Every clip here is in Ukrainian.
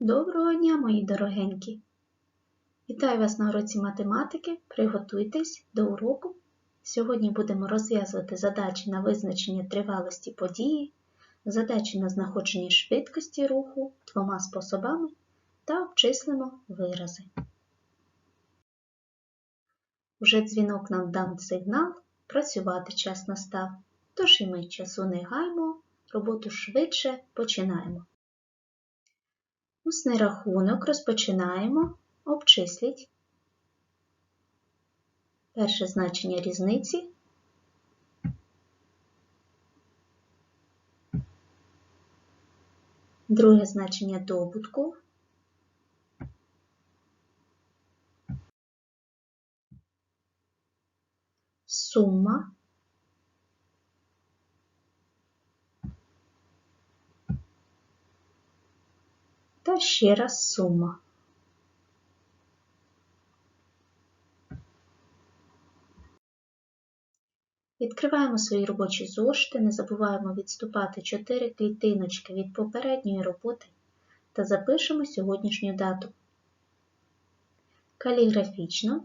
Доброго дня, мої дорогенькі! Вітаю вас на уроці математики. Приготуйтесь до уроку. Сьогодні будемо розв'язувати задачі на визначення тривалості події, задачі на знаходження швидкості руху двома способами та обчислимо вирази. Уже дзвінок нам дав сигнал, працювати час настав, тож і ми часу не гаймо, роботу швидше починаємо. Усний рахунок розпочинаємо, обчисліть. Перше значення різниці. Друге значення добутку. Сума. Та ще раз сума. Відкриваємо свої робочі зошити, не забуваємо відступати 4 клітиночки від попередньої роботи та запишемо сьогоднішню дату. Каліграфічно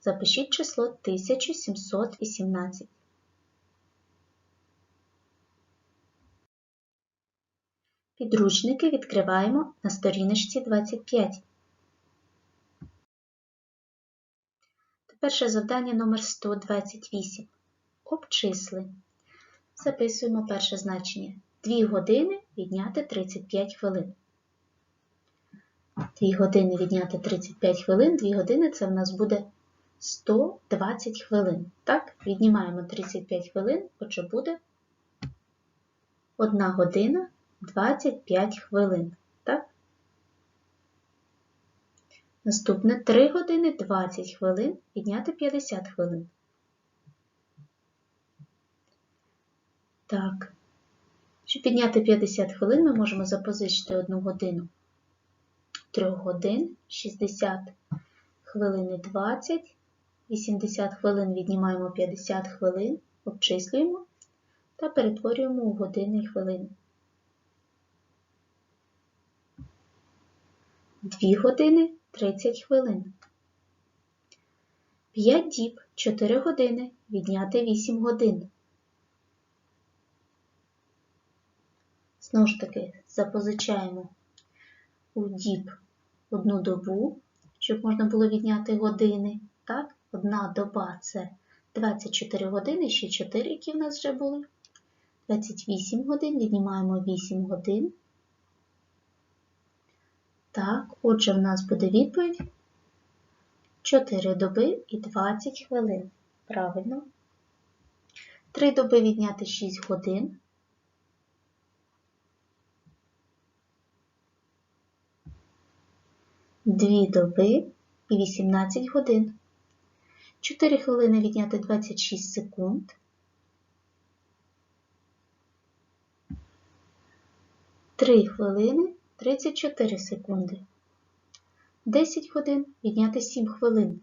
запишіть число 1718. Підручники відкриваємо на сторіночці 25. Перше завдання номер 128. Обчисли. Записуємо перше значення. 2 години відняти 35 хвилин. 2 години відняти 35 хвилин, 2 години це в нас буде 120 хвилин. Так, віднімаємо 35 хвилин, отже буде 1 година 25 хвилин. Так? Наступне 3 години 20 хвилин відняти 50 хвилин. Так. Щоб підняти 50 хвилин, ми можемо запозичити 1 годину 3 годин, 60 хвилин 20, 80 хвилин віднімаємо 50 хвилин, обчислюємо та перетворюємо у години і хвилини. 2 години 30 хвилин. 5 діб 4 години відняти 8 годин. Знову ж таки, запозичаємо у діб одну добу, щоб можна було відняти години. Так? Одна доба це 24 години, ще 4, які в нас вже були. 28 годин, віднімаємо 8 годин. Так, отже, в нас буде відповідь 4 доби і 20 хвилин. Правильно. 3 доби відняти 6 годин. Дві доби і 18 годин. 4 хвилини відняти 26 секунд. 3 хвилини 34 секунди. 10 годин відняти 7 хвилин.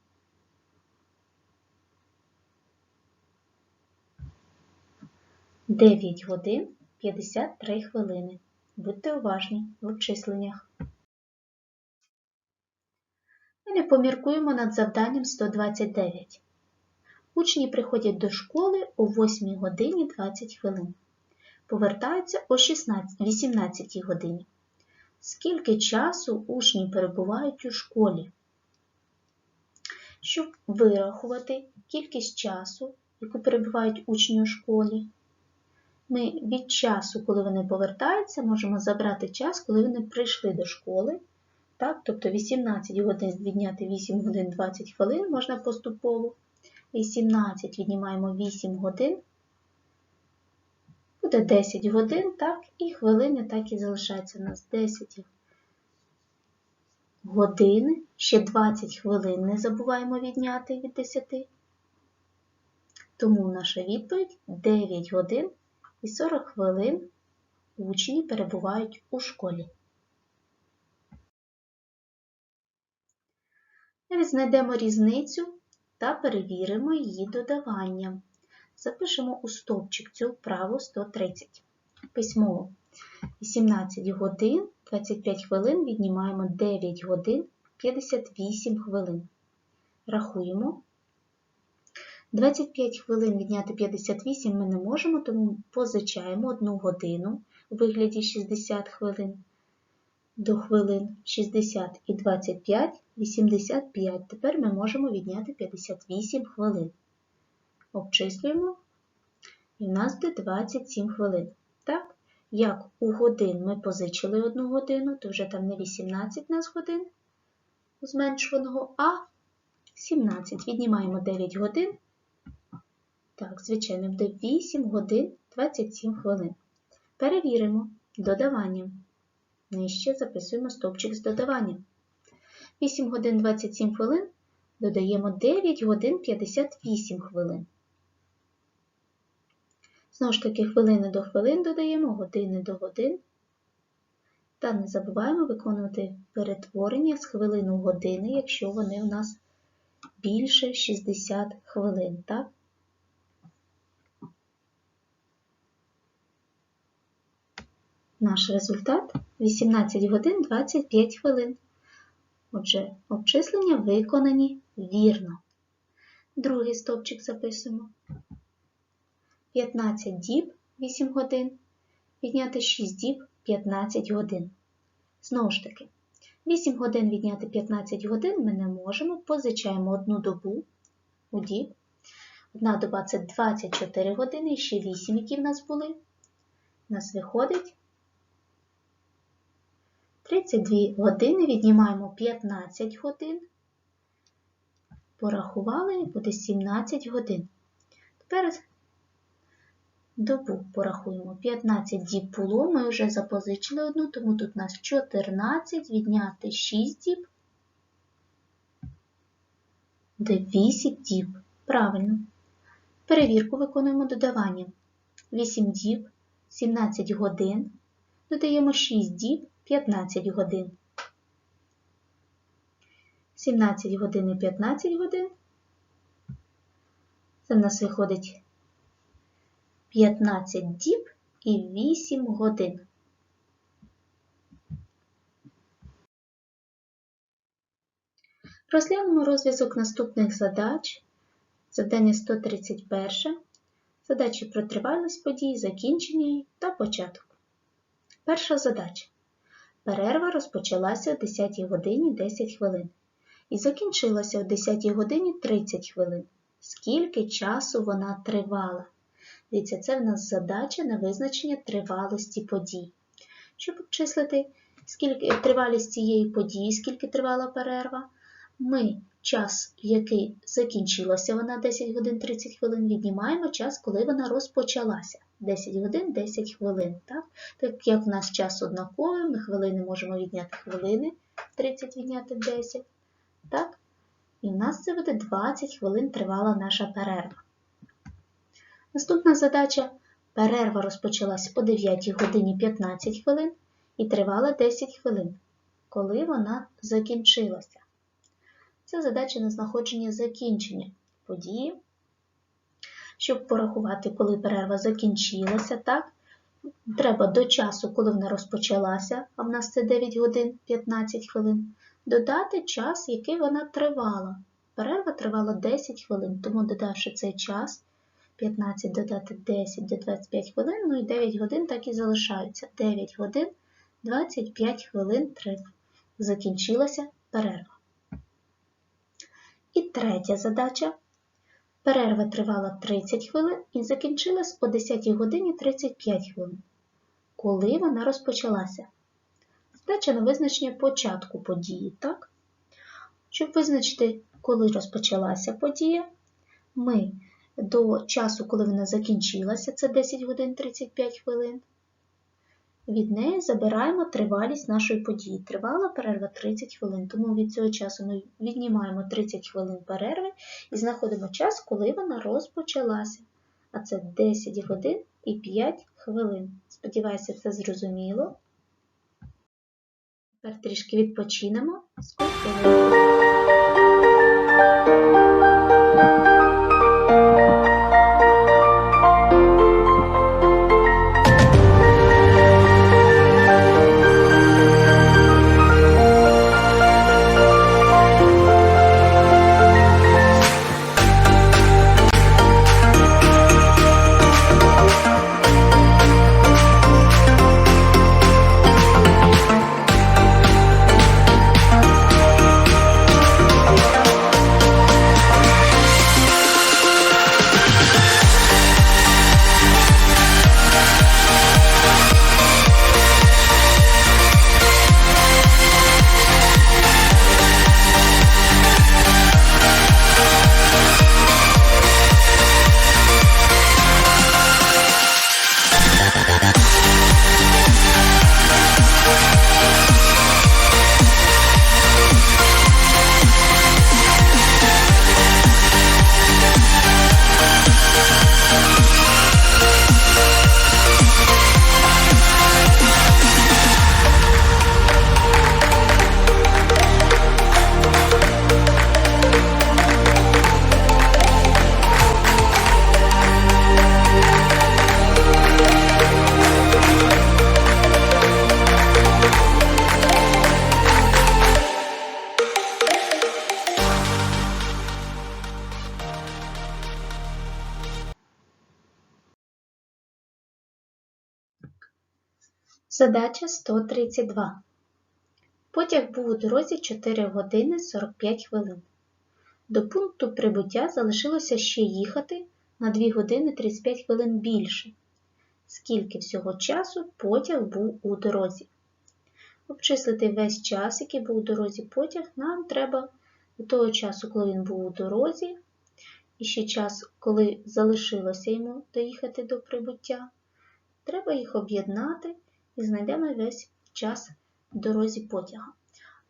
Дев'ять годин 53 хвилини. Будьте уважні в обчисленнях. Ми поміркуємо над завданням 129. Учні приходять до школи о 8 годині 20 хвилин. Повертаються о 16, 18 годині. Скільки часу учні перебувають у школі? Щоб вирахувати кількість часу, яку перебувають учні у школі, ми від часу, коли вони повертаються, можемо забрати час, коли вони прийшли до школи. Так? Тобто 18 годин відняти 8 годин 20 хвилин можна поступово. 18 віднімаємо 8 годин, буде 10 годин, так, і хвилини так і залишаються у нас 10 годин, ще 20 хвилин не забуваємо відняти від 10. Тому наша відповідь 9 годин і 40 хвилин учні перебувають у школі. Знайдемо різницю та перевіримо її додаванням. Запишемо у стовпчик цю вправу 130. Письмово 18 годин 25 хвилин віднімаємо 9 годин 58 хвилин. Рахуємо. 25 хвилин відняти 58 ми не можемо, тому позичаємо 1 годину у вигляді 60 хвилин до хвилин 60 і 25 85. Тепер ми можемо відняти 58 хвилин. Обчислюємо, і в нас буде 27 хвилин. Так? Як у годин ми позичили 1 годину, то вже там не 18 нас годин зменшуваного, а 17. Віднімаємо 9 годин. Так, звичайно, буде 8 годин 27 хвилин. Перевіримо додаванням. Нижче записуємо стовпчик з додаванням. 8 годин 27 хвилин додаємо 9 годин 58 хвилин. Знову ж таки, хвилини до хвилин додаємо, години до годин. Та не забуваємо виконувати перетворення з хвилин у години, якщо вони у нас більше 60 хвилин. Так? Наш результат 18 годин 25 хвилин. Отже, обчислення виконані вірно. Другий стовпчик записуємо. 15 діб 8 годин. Відняти 6 діб 15 годин. Знову ж таки, 8 годин відняти 15 годин ми не можемо. Позичаємо одну добу у діб. Одна доба це 24 години, і ще 8, які в нас були. У нас виходить 32 години віднімаємо 15 годин. Порахували, буде 17 годин. Тепер добу порахуємо. 15 діб було, ми вже запозичили одну, тому тут у нас 14, відняти 6 діб. 8 діб. Правильно. Перевірку виконуємо додаванням. 8 діб, 17 годин. Додаємо 6 діб. 15 годин. 17 годин і 15 годин. Це в нас виходить 15 діб і 8 годин. Розглянемо розв'язок наступних задач. Завдання 131. Задачі про тривалість подій, закінчення та початок. Перша задача. Перерва розпочалася о 10 годині 10 хвилин і закінчилася о 10 годині 30 хвилин. Скільки часу вона тривала? Дивіться, це в нас задача на визначення тривалості подій. Щоб обчислити скільки, тривалість цієї події, скільки тривала перерва, ми час, який закінчилася вона 10 годин 30 хвилин, віднімаємо час, коли вона розпочалася. 10 годин 10 хвилин. Так Так як в нас час однаковий, ми хвилини можемо відняти хвилини, 30 відняти 10. Так? І в нас це буде 20 хвилин тривала наша перерва. Наступна задача перерва розпочалась по 9 годині 15 хвилин і тривала 10 хвилин, коли вона закінчилася. Це задача на знаходження закінчення події. Щоб порахувати, коли перерва закінчилася, так? Треба до часу, коли вона розпочалася, а в нас це 9 годин 15 хвилин, додати час, який вона тривала. Перерва тривала 10 хвилин, тому додавши цей час, 15 додати 10 до 25 хвилин, ну і 9 годин так і залишаються. 9 годин 25 хвилин закінчилася перерва. І третя задача. Перерва тривала 30 хвилин і закінчилась о 10 годині 35 хвилин. Коли вона розпочалася? Задача на визначення початку події, так? Щоб визначити, коли розпочалася подія, ми до часу, коли вона закінчилася, це 10 годин 35 хвилин, від неї забираємо тривалість нашої події. Тривала перерва 30 хвилин, тому від цього часу ми віднімаємо 30 хвилин перерви і знаходимо час, коли вона розпочалася. А це 10 годин і 5 хвилин. Сподіваюся, це зрозуміло. Тепер трішки відпочинемо. Спокійно. Задача 132. Потяг був у дорозі 4 години 45 хвилин. До пункту прибуття залишилося ще їхати на 2 години 35 хвилин більше. Скільки всього часу потяг був у дорозі? Обчислити весь час, який був у дорозі потяг, нам треба до того часу, коли він був у дорозі, і ще час, коли залишилося йому доїхати до прибуття. Треба їх об'єднати і знайдемо весь час в дорозі потяга.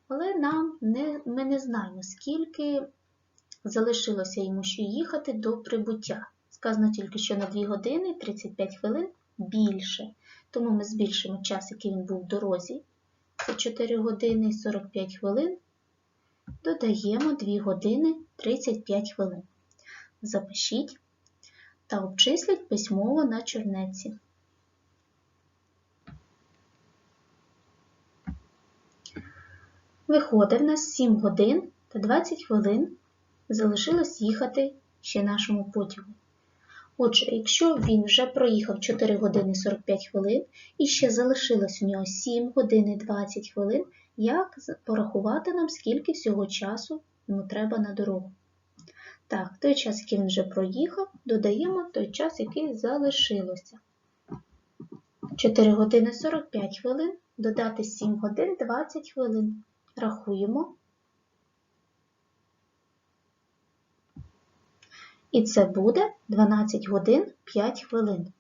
Але нам не, ми не знаємо, скільки залишилося йому ще їхати до прибуття. Сказано тільки, що на 2 години 35 хвилин більше. Тому ми збільшимо час, який він був в дорозі. Це 4 години 45 хвилин. Додаємо 2 години 35 хвилин. Запишіть та обчисліть письмово на чорнеці. Виходить, в нас 7 годин та 20 хвилин залишилось їхати ще нашому потягу. Отже, якщо він вже проїхав 4 години 45 хвилин і ще залишилось у нього 7 годин і 20 хвилин, як порахувати нам, скільки всього часу йому треба на дорогу? Так, той час, який він вже проїхав, додаємо той час, який залишилося. 4 години 45 хвилин, додати 7 годин 20 хвилин. Рахуємо. І це буде 12 годин 5 хвилин.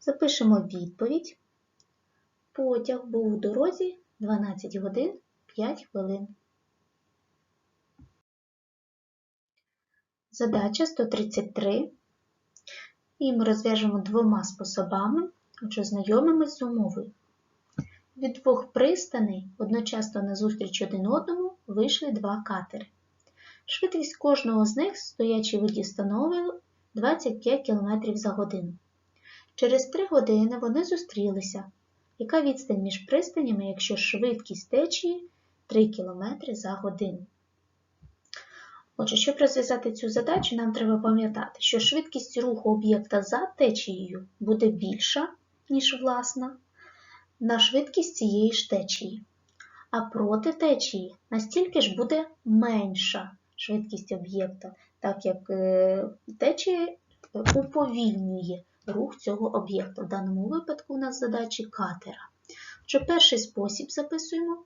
Запишемо відповідь. Потяг був у дорозі 12 годин 5 хвилин. Задача 133. І ми розв'яжемо двома способами, отже, знайомимось з умовою. Від двох пристаней одночасно назустріч один одному вийшли два катери. Швидкість кожного з них, стоячи в воді, становила 25 км за годину. Через 3 години вони зустрілися. Яка відстань між пристанями, якщо швидкість течії 3 км за годину? Отже, щоб розв'язати цю задачу, нам треба пам'ятати, що швидкість руху об'єкта за течією буде більша, ніж власна, на швидкість цієї ж течії. А проти течії настільки ж буде менша швидкість об'єкта, так як течія уповільнює рух цього об'єкта. В даному випадку у нас задачі катера. Отже, перший спосіб записуємо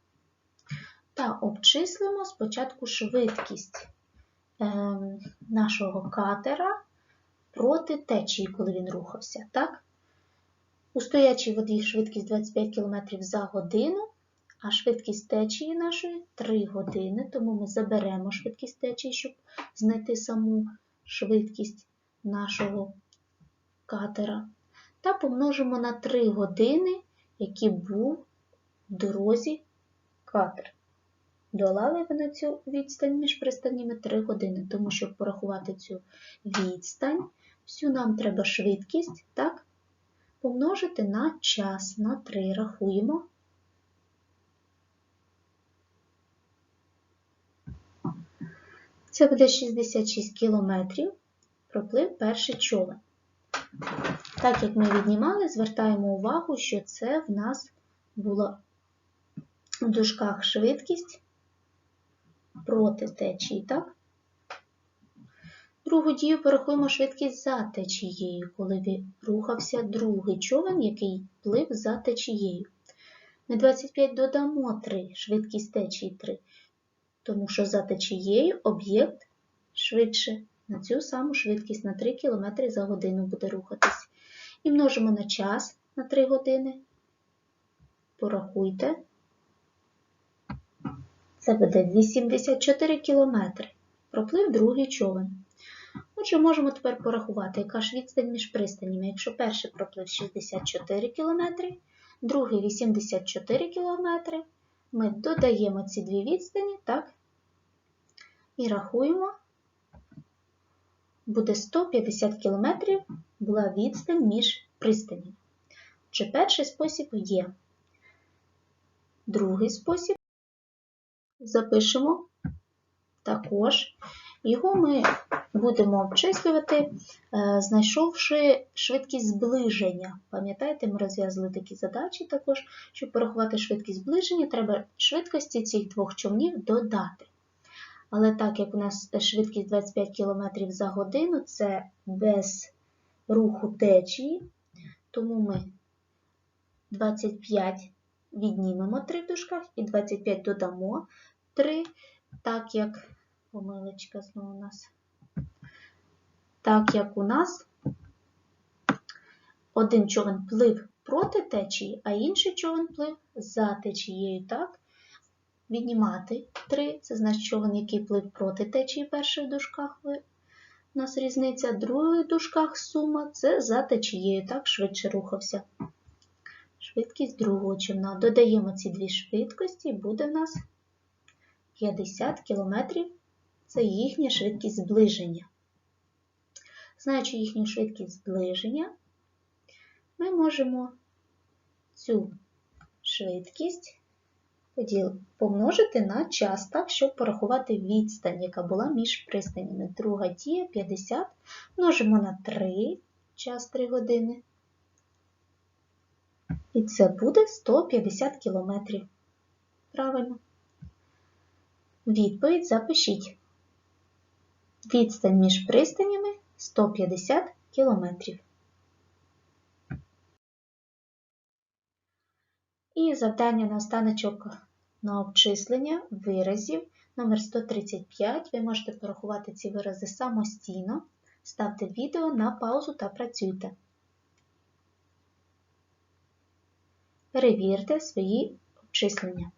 та обчислимо спочатку швидкість нашого катера проти течії, коли він рухався. Так? У стоячій воді швидкість 25 км за годину, а швидкість течії нашої 3 години, тому ми заберемо швидкість течії, щоб знайти саму швидкість нашого катера. Та помножимо на 3 години, які був в дорозі катер. Долали вони цю відстань між пристаннями 3 години, тому щоб порахувати цю відстань, всю нам треба швидкість, так? Помножити на час, на 3 рахуємо. Це буде 66 кілометрів, проплив перший човен. Так як ми віднімали, звертаємо увагу, що це в нас була в дужках швидкість проти течії, так? Другу дію порахуємо швидкість за течією, коли рухався другий човен, який плив за течією. Ми 25 додамо 3, швидкість течії 3, тому що за течією об'єкт швидше на цю саму швидкість на 3 км за годину буде рухатись. І множимо на час на 3 години. Порахуйте. Це буде 84 км. Проплив другий човен. Отже, можемо тепер порахувати, яка ж відстань між пристанями. Якщо перший проплив 64 км, другий 84 км, ми додаємо ці дві відстані, так? І рахуємо, буде 150 км була відстань між пристанями. Отже, перший спосіб є. Другий спосіб запишемо Також його ми будемо обчислювати, е, знайшовши швидкість зближення. Пам'ятаєте, ми розв'язали такі задачі також, щоб порахувати швидкість зближення, треба швидкості цих двох човнів додати. Але так як у нас швидкість 25 км за годину, це без руху течії, тому ми 25 віднімемо 3 в дужках і 25 додамо 3, так як помилочка знову у нас. Так як у нас один човен плив проти течії, а інший човен плив за течією, так? Віднімати 3, це значить човен, який плив проти течії, перший в дужках у нас різниця, другий в дужках сума це за течією, так, швидше рухався. Швидкість другого човна. Додаємо ці дві швидкості, і буде в нас 50 км це їхня швидкість зближення. Знаючи їхню швидкість зближення, ми можемо цю швидкість помножити на час, так, щоб порахувати відстань, яка була між пристанями. Друга дія 50 множимо на 3 час 3 години. І це буде 150 кілометрів. Правильно. Відповідь запишіть. Відстань між пристанями 150 кілометрів. І завдання на останочок на обчислення виразів номер 135 Ви можете порахувати ці вирази самостійно. Ставте відео на паузу та працюйте. Перевірте свої обчислення.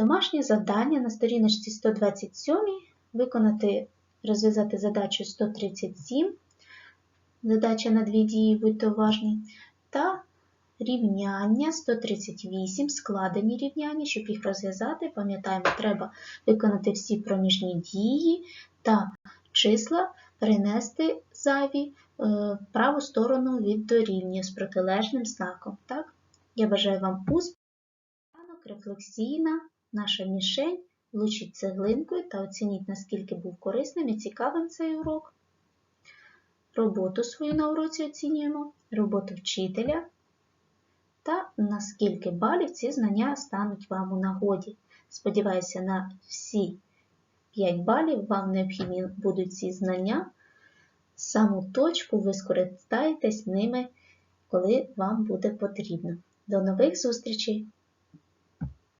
Домашнє завдання на сторіночці 127 виконати, розв'язати задачу 137, задача на дві дії, будьте уважні, та рівняння 138, складені рівняння, щоб їх розв'язати, пам'ятаємо, треба виконати всі проміжні дії та числа перенести зайві в праву сторону від дорівнює з протилежним знаком. Так? Я бажаю вам успіху, рефлексійна наша мішень, влучіть цеглинкою та оцініть, наскільки був корисним і цікавим цей урок. Роботу свою на уроці оцінюємо, роботу вчителя та наскільки балів ці знання стануть вам у нагоді. Сподіваюся, на всі 5 балів вам необхідні будуть ці знання. Саму точку ви скористаєтесь ними, коли вам буде потрібно. До нових зустрічей!